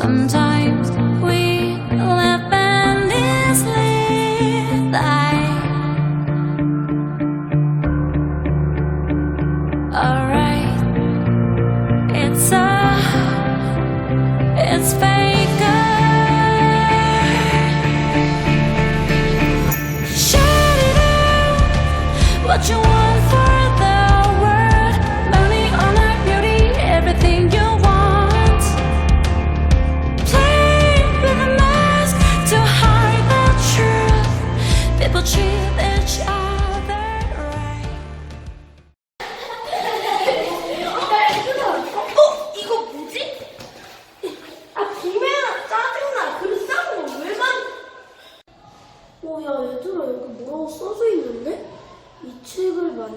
Sometimes.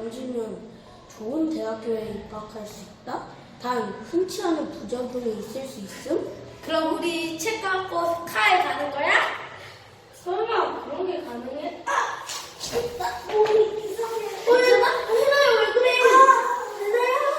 만지면 좋은 대학교에 입학할 수 있다? 단 흔치 않은 부작용이 있을 수 있음? 그럼 우리 책 갖고 카에 가는 거야? 설마 그런 게 가능해? 아! 나 몸이 이상해. 어, 얘나, 얘나야 왜 그래? 아, 얘나야.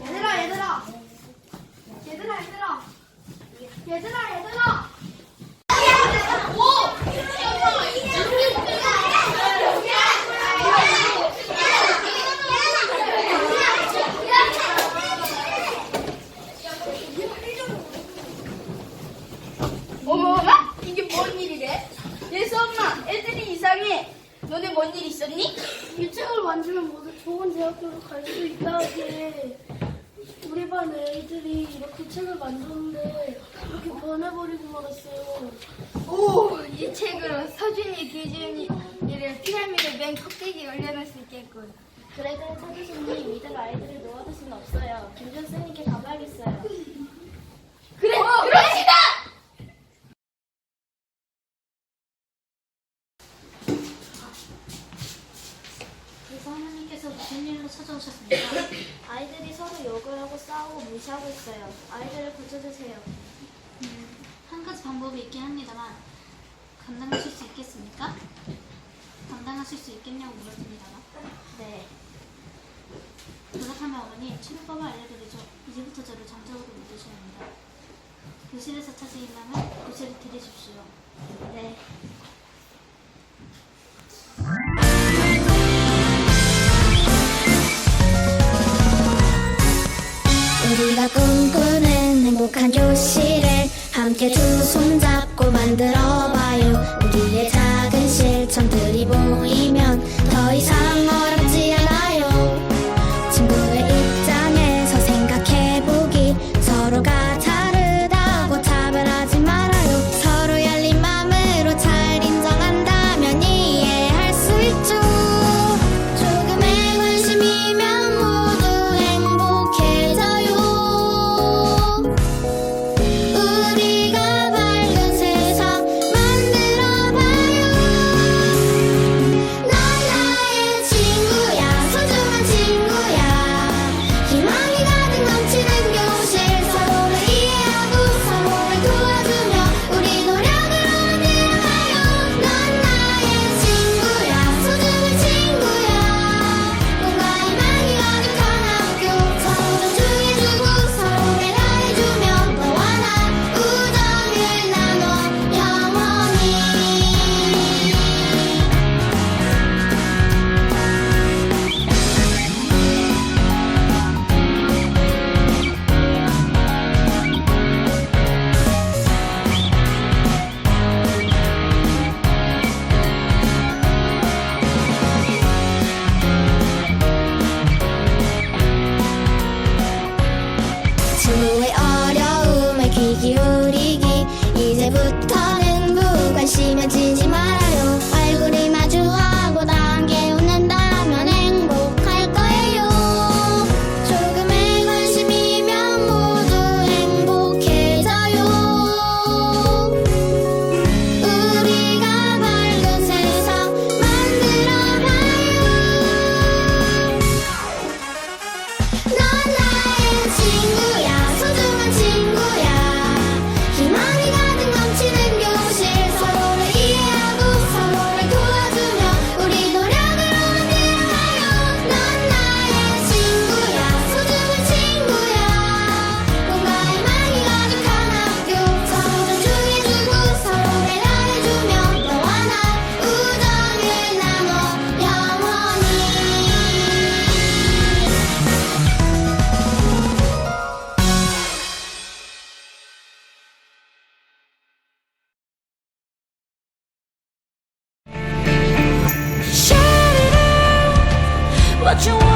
얘들아 얘들아 얘들아 얘들아 얘들아 얘들아 어머나 이게 뭔 일이래? 예수 엄마 애들 이 이상해 너네 뭔 일 있었니? 이 책을 만지면 모두 좋은 대학교로 갈 수 있다게 우리 반 애들이 이렇게 책을 만졌는데 이렇게 변해버리고 말았어요. 오, 이 책으로 서준이, 기준이를 피라미드 맨 꼭대기에 올려놓을 수 있겠군. 그래도 서주신님 이대로 아이들을 놓아둘 수는 없어요. 김준 쌤님께 가봐야겠어요. 그래, 그럽시다! 그래서 하나님께서 찾아오셨습니까? 아이들이 서로 욕을 하고 싸우고 무시하고 있어요. 아이들을 고쳐주세요. 음, 한 가지 방법이 있긴 합니다만 감당하실 수 있겠습니까? 감당하실 수 있겠냐고 물었습니다만 네. 그렇다면 어머니 치료법을 알려드리죠. 이제부터 저를 잠자고도 믿으셔야 합니다. 교실에서 찾으신다면 교실을 들이십시오. 네. 함께 두 손 잡고 만들어봐요. 우리의 작은 실천들이 모이면 더 이상 what you want.